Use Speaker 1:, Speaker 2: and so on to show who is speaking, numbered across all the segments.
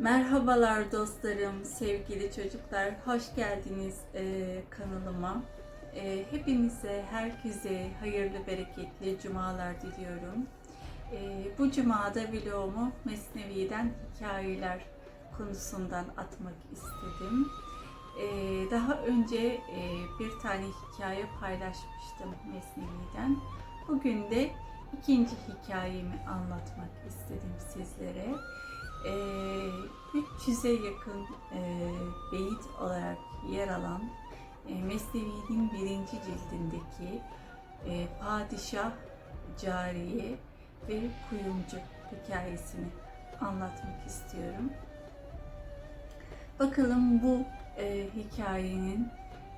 Speaker 1: Merhabalar dostlarım, sevgili çocuklar. Hoş geldiniz e, kanalıma. E, hepinize, herkese hayırlı, bereketli cumalar diliyorum. E, bu cumada vlogumu Mesnevi'den hikayeler konusundan atmak istedim. E, daha önce e, bir tane hikaye paylaşmıştım Mesnevi'den. Bugün de ikinci hikayemi anlatmak istedim sizlere. E, 300'e yakın e, beyit olarak yer alan e, Mesnevi'nin birinci cildindeki e, Padişah, Cariye ve Kuyumcu hikayesini anlatmak istiyorum. Bakalım bu e, hikayenin,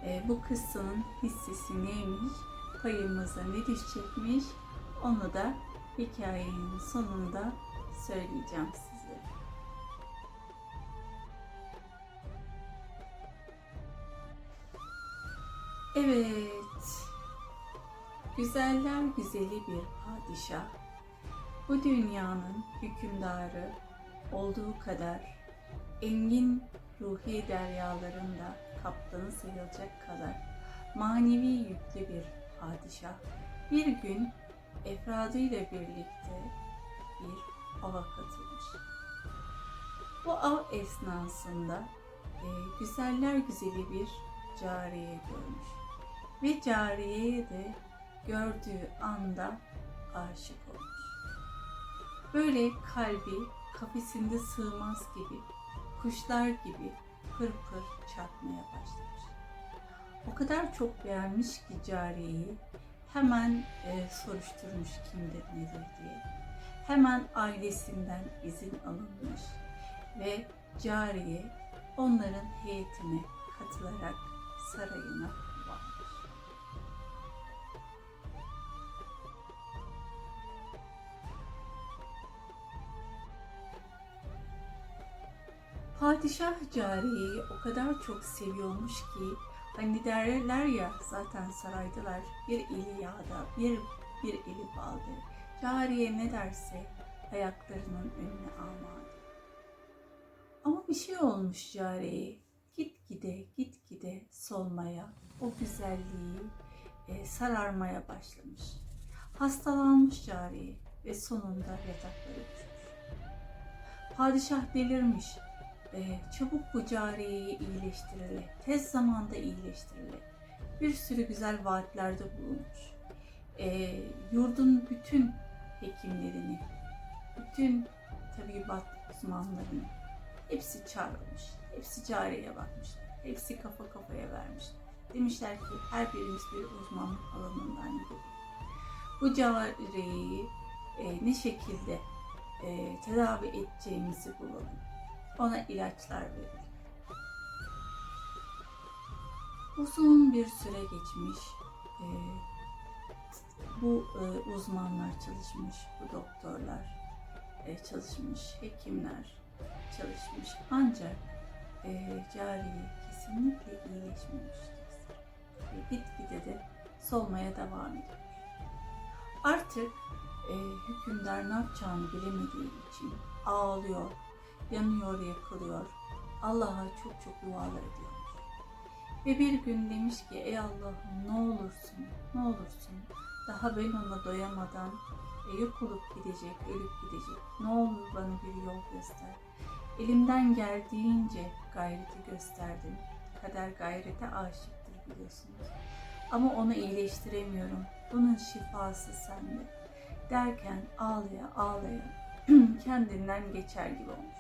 Speaker 1: e, bu kıssanın hissesi neymiş, payımıza ne düşecekmiş, onu da hikayenin sonunda söyleyeceğim size. Evet, güzeller güzeli bir padişah, bu dünyanın hükümdarı olduğu kadar engin ruhi deryalarında kaptanı sayılacak kadar manevi yüklü bir padişah bir gün efradıyla birlikte bir ava katılmış. Bu av esnasında e, güzeller güzeli bir cariye görmüş. Ve cariyeye de gördüğü anda aşık olmuş. Böyle kalbi kafesinde sığmaz gibi, kuşlar gibi pır pır çarpmaya başlamış. O kadar çok beğenmiş ki cariyeyi hemen e, soruşturmuş kimdir nedir diye. Hemen ailesinden izin alınmış ve cariye onların heyetine katılarak sarayına Padişah cariyeyi o kadar çok seviyormuş ki hani derler ya zaten saraydılar bir eli yağda bir bir eli baldır. Cariye ne derse ayaklarının önüne almadı. Ama bir şey olmuş cariyeye. Gitgide gitgide solmaya, o güzelliği e, sararmaya başlamış. Hastalanmış cariye ve sonunda yataklara düşmüş. Padişah delirmiş. E, çabuk bu cariyeyi iyileştirile, tez zamanda iyileştirile. Bir sürü güzel vaatlerde bulunmuş. E, yurdun bütün hekimlerini, bütün tabibat uzmanlarını hepsi çağrılmış. Hepsi cariyeye bakmışlar. Hepsi kafa kafaya vermişler. Demişler ki her birimiz bir uzmanlık alanından gidelim. Bu cariyeyi e, ne şekilde e, tedavi edeceğimizi bulalım. Ona ilaçlar verelim. Uzun bir süre geçmiş. E, bu e, uzmanlar çalışmış, bu doktorlar e, çalışmış, hekimler çalışmış. Ancak e, cariye kesinlikle iyileşmemiştir. Ve gitgide de solmaya devam ediyor. Artık e, hükümdar ne yapacağını bilemediği için ağlıyor, yanıyor, yakılıyor. Allah'a çok çok dualar ediyormuş. Ve bir gün demiş ki ey Allah'ım ne olursun, ne olursun daha ben ona doyamadan e, yok olup gidecek, ölüp gidecek. Ne olur bana bir yol göster. Elimden geldiğince gayreti gösterdim. Kader gayrete aşıktır biliyorsunuz. Ama onu iyileştiremiyorum. Bunun şifası sende. Derken ağlaya ağlaya kendinden geçer gibi olmuş.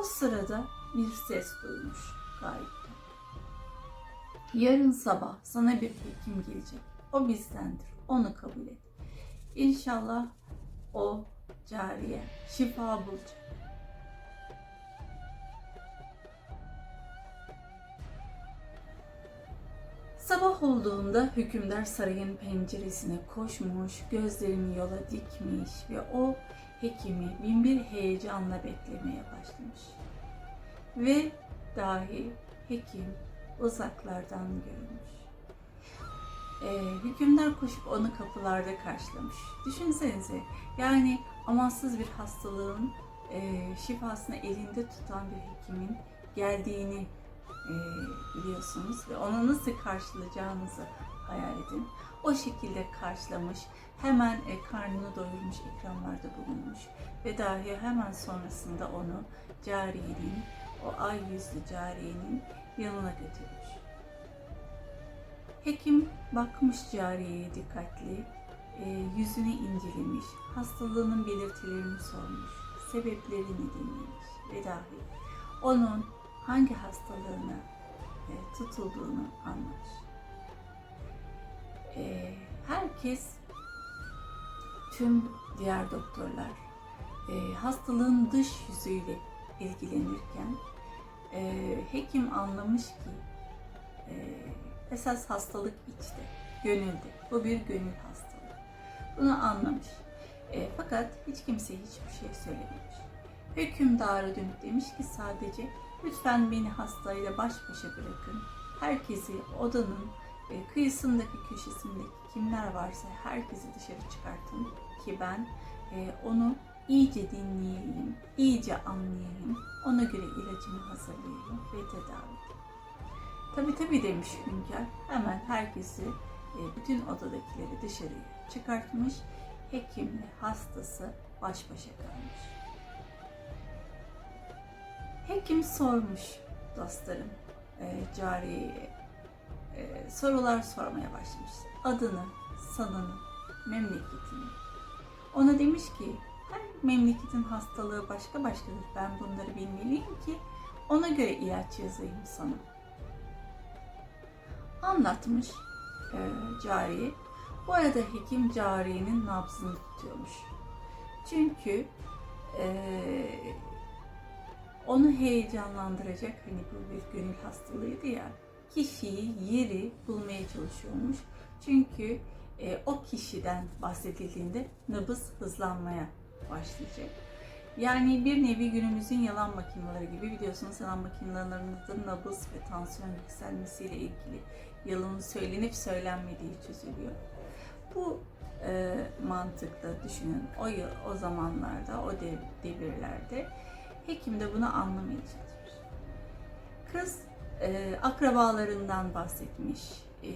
Speaker 1: O sırada bir ses duymuş gayipten. Yarın sabah sana bir hekim gelecek. O bizdendir. Onu kabul et. İnşallah o cariye şifa bulacak. Sabah olduğunda hükümdar sarayın penceresine koşmuş, gözlerini yola dikmiş ve o hekimi binbir heyecanla beklemeye başlamış. Ve dahi hekim uzaklardan görmüş. Ee, hükümdar koşup onu kapılarda karşılamış. Düşünsenize yani amansız bir hastalığın e, şifasını elinde tutan bir hekimin geldiğini e, biliyorsunuz ve onu nasıl karşılayacağınızı hayal edin. O şekilde karşılamış, hemen e, karnını doyurmuş, ikramlarda bulunmuş ve dahi hemen sonrasında onu cariyenin, o ay yüzlü cariyenin yanına götürmüş. Hekim bakmış cariyeye dikkatli, e, yüzünü incelemiş, hastalığının belirtilerini sormuş, sebeplerini dinlemiş ve dahi onun hangi hastalığına e, tutulduğunu anlamış. E, herkes, tüm diğer doktorlar e, hastalığın dış yüzüyle ilgilenirken e, hekim anlamış ki e, esas hastalık içte, gönülde. Bu bir gönül hastalığı. Bunu anlamış. E, fakat hiç kimse hiçbir şey söylememiş. Hükümdara dönüp demiş ki sadece lütfen beni hastayla baş başa bırakın. Herkesi odanın e, kıyısındaki köşesindeki kimler varsa herkesi dışarı çıkartın ki ben e, onu iyice dinleyeyim, iyice anlayayım, ona göre ilacımı hazırlayayım ve tedavi. Tabi tabi demiş hünkâr. Hemen herkesi, e, bütün odadakileri dışarıya çıkartmış. Hekimle hastası baş başa kalmış. Hekim sormuş dostlarım e. E, sorular sormaya başlamış. Adını, sanını, memleketini. Ona demiş ki her memleketin hastalığı başka başkadır. Ben bunları bilmeliyim ki ona göre ilaç yazayım sana anlatmış e, cariye. Bu arada hekim cariyenin nabzını tutuyormuş. Çünkü e, onu heyecanlandıracak hani bu bir gönül hastalığıydı ya kişiyi yeri bulmaya çalışıyormuş. Çünkü e, o kişiden bahsedildiğinde nabız hızlanmaya başlayacak. Yani bir nevi günümüzün yalan makineleri gibi biliyorsunuz yalan makinelerinde nabız ve tansiyon yükselmesiyle ilgili yalanın söylenip söylenmediği çözülüyor. Bu e, mantıkla düşünün o yıl, o zamanlarda, o dev, devirlerde hekim de bunu anlamaya çalışmış. Kız e, akrabalarından bahsetmiş, e,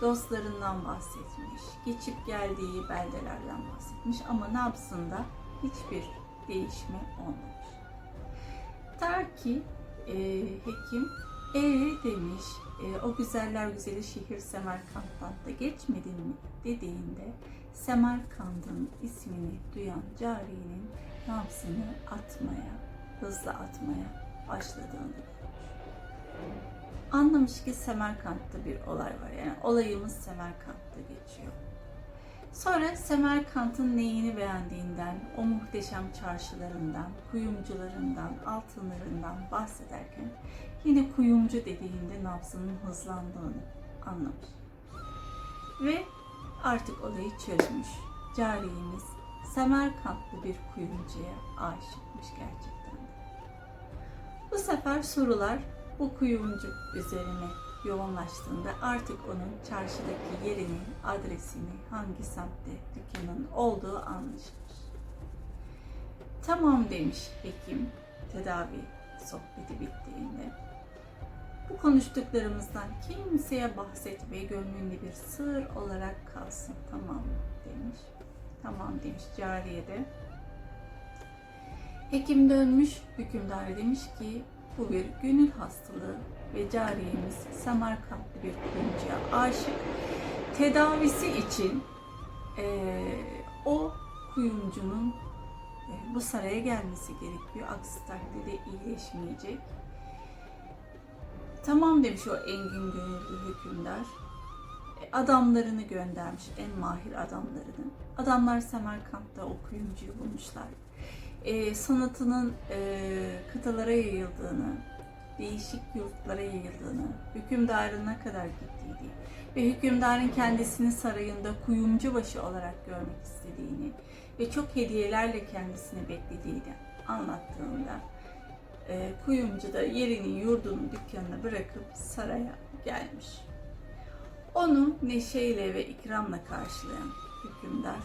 Speaker 1: dostlarından bahsetmiş, geçip geldiği beldelerden bahsetmiş ama nabzında hiçbir değişme olmamış. Ta ki e, hekim e demiş e, o güzeller güzeli şehir Semerkant'tan da geçmedin mi dediğinde Semerkant'ın ismini duyan cariyenin nabzını atmaya, hızla atmaya başladığını Anlamış ki Semerkant'ta bir olay var. Yani olayımız Semerkant'ta geçiyor. Sonra Semerkant'ın neyini beğendiğinden, o muhteşem çarşılarından, kuyumcularından, altınlarından bahsederken yine kuyumcu dediğinde nabzının hızlandığını anlamış. Ve artık olayı çözmüş. Cariyemiz Semerkantlı bir kuyumcuya aşıkmış gerçekten. Bu sefer sorular bu kuyumcu üzerine yoğunlaştığında artık onun çarşıdaki yerini, adresini, hangi semtte dükkanın olduğu anlaşılır. Tamam demiş hekim tedavi sohbeti bittiğinde. Bu konuştuklarımızdan kimseye bahsetmeye gönlünde bir sır olarak kalsın tamam mı demiş. Tamam demiş cariye de. Hekim dönmüş, hükümdar demiş ki bu bir gönül hastalığı ve cariyemiz Semerkantlı bir kuyumcuya aşık. Tedavisi için e, o kuyumcunun e, bu saraya gelmesi gerekiyor. Aksi takdirde iyileşmeyecek. Tamam demiş o engin gönüllü hükümdar. E, adamlarını göndermiş, en mahir adamlarını. Adamlar Semerkant'ta o kuyumcuyu bulmuşlar. E, sanatının e, kıtalara yayıldığını, değişik yurtlara yayıldığını, hükümdarın ne kadar gittiğini ve hükümdarın kendisini sarayında kuyumcu başı olarak görmek istediğini ve çok hediyelerle kendisini beklediğini anlattığında e, kuyumcu da yerini, yurdunu, dükkanını bırakıp saraya gelmiş. Onu neşeyle ve ikramla karşılayan hükümdar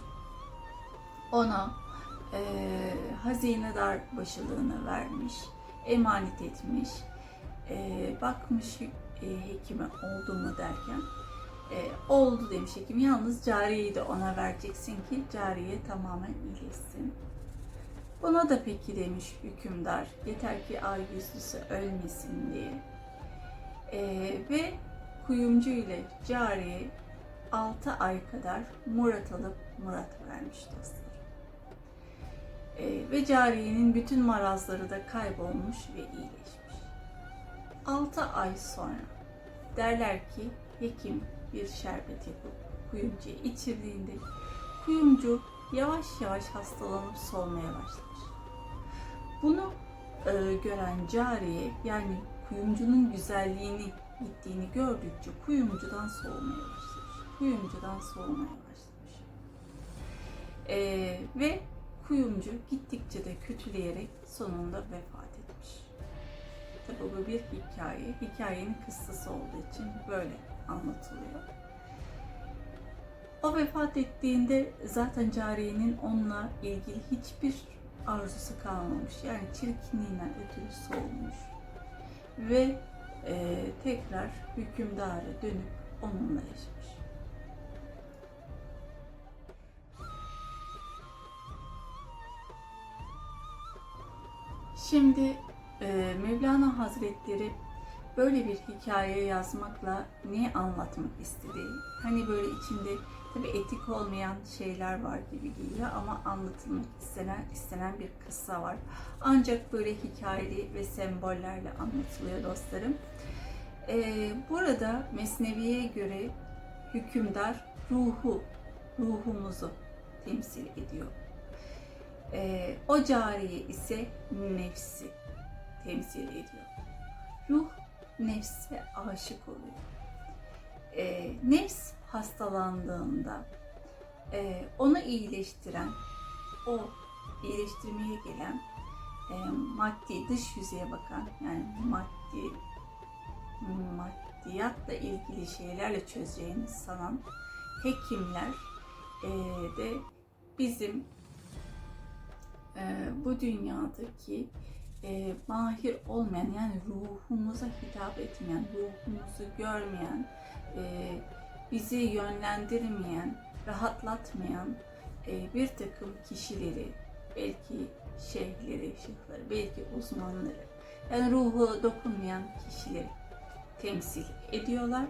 Speaker 1: ona e, hazinedar başılığını vermiş, emanet etmiş, e, bakmış e, hekime oldu mu derken e, oldu demiş hekim. Yalnız cariyeyi de ona vereceksin ki cariye tamamen iyileşsin. Buna da peki demiş hükümdar. Yeter ki ay yüzlüsü ölmesin diye. E, ve kuyumcu ile cariye 6 ay kadar Murat alıp Murat vermiş dostlar. E, ve cariyenin bütün marazları da kaybolmuş ve iyileşmiş. 6 ay sonra derler ki hekim bir şerbet yapıp kuyumcuya içirdiğinde kuyumcu yavaş yavaş hastalanıp solmaya başlamış. Bunu e, gören cariye yani kuyumcunun güzelliğini gittiğini gördükçe kuyumcudan soğumaya başlamış. Kuyumcudan soğumaya başlamış. E, ve kuyumcu gittikçe de kötüleyerek sonunda vefat etmiş. Tabi bu bir hikaye. Hikayenin kıssası olduğu için böyle anlatılıyor. O vefat ettiğinde zaten cariyenin onunla ilgili hiçbir arzusu kalmamış. Yani çirkinliğinden ötürü soğumuş. Ve e, tekrar hükümdara dönüp onunla yaşamış. Şimdi e, Mevlana Hazretleri böyle bir hikaye yazmakla ne anlatmak istediği, hani böyle içinde tabi etik olmayan şeyler var gibi geliyor ama anlatılmak istenen istenen bir kıssa var. Ancak böyle hikayeli ve sembollerle anlatılıyor dostlarım. Ee, burada Mesnevi'ye göre hükümdar ruhu, ruhumuzu temsil ediyor. Ee, o cariye ise nefsi temsil ediyor. Ruh nefse aşık oluyor. E, nefs hastalandığında e, onu iyileştiren, o iyileştirmeye gelen e, maddi dış yüzeye bakan yani maddi maddiyatla ilgili şeylerle çözeceğini sanan hekimler e, de bizim e, bu dünyadaki e, mahir olmayan yani ruhumuza hitap etmeyen, ruhumuzu görmeyen, e, bizi yönlendirmeyen, rahatlatmayan e, bir takım kişileri, belki şeyhleri, şıhları, belki uzmanları, yani ruhu dokunmayan kişileri temsil ediyorlar.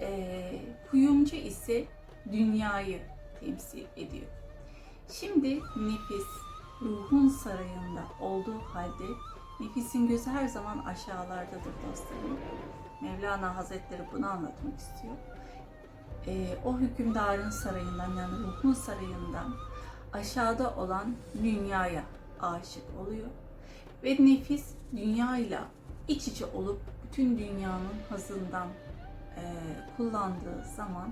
Speaker 1: E, kuyumcu ise dünyayı temsil ediyor. Şimdi nefis, ruhun sarayında olduğu halde nefisin gözü her zaman aşağılardadır dostlarım. Mevlana Hazretleri bunu anlatmak istiyor. Ee, o hükümdarın sarayından yani ruhun sarayından aşağıda olan dünyaya aşık oluyor. Ve nefis dünyayla iç içe olup bütün dünyanın hazından e, kullandığı zaman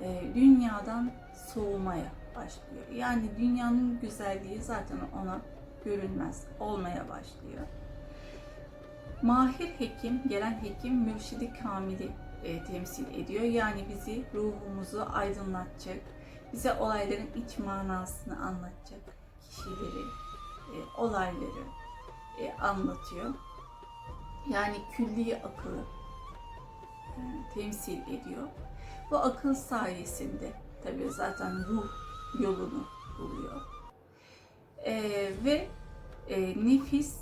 Speaker 1: e, dünyadan soğumaya başlıyor. Yani dünyanın güzelliği zaten ona görünmez, olmaya başlıyor. Mahir hekim, gelen hekim mürşidi kamili e, temsil ediyor. Yani bizi, ruhumuzu aydınlatacak, bize olayların iç manasını anlatacak kişileri, e, olayları e, anlatıyor. Yani külli akıllı e, temsil ediyor. Bu akıl sayesinde tabii zaten ruh yolunu buluyor. E, ve e, nefis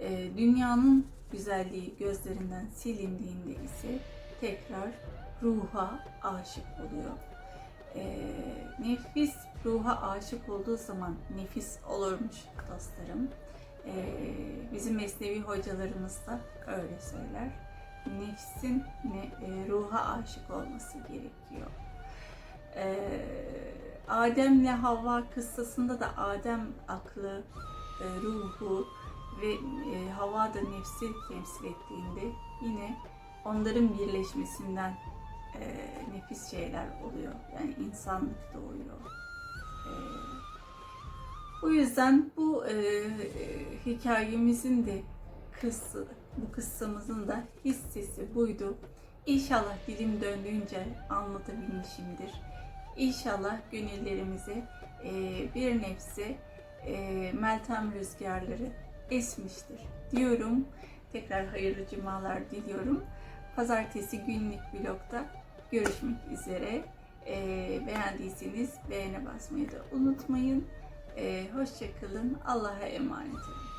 Speaker 1: e, dünyanın güzelliği gözlerinden silindiğinde ise tekrar ruha aşık oluyor. E, nefis ruha aşık olduğu zaman nefis olurmuş dostlarım. E, bizim mesnevi hocalarımız da öyle söyler. Nefsin ne, e, ruha aşık olması gerekiyor. Eee Adem'le Havva kıssasında da Adem aklı, e, ruhu ve e, Havva da nefsi temsil ettiğinde yine onların birleşmesinden e, nefis şeyler oluyor. Yani insanlık doğuyor. O yüzden bu hikayemizin de kıssa, bu kıssamızın da hissesi buydu. İnşallah dilim döndüğünce anlatabilmişimdir. İnşallah gönüllerimize e, bir nefsi e, Meltem rüzgarları esmiştir diyorum. Tekrar hayırlı cumalar diliyorum. Pazartesi günlük vlogda görüşmek üzere. E, beğendiyseniz beğene basmayı da unutmayın. Hoşçakalın. Allah'a emanet olun.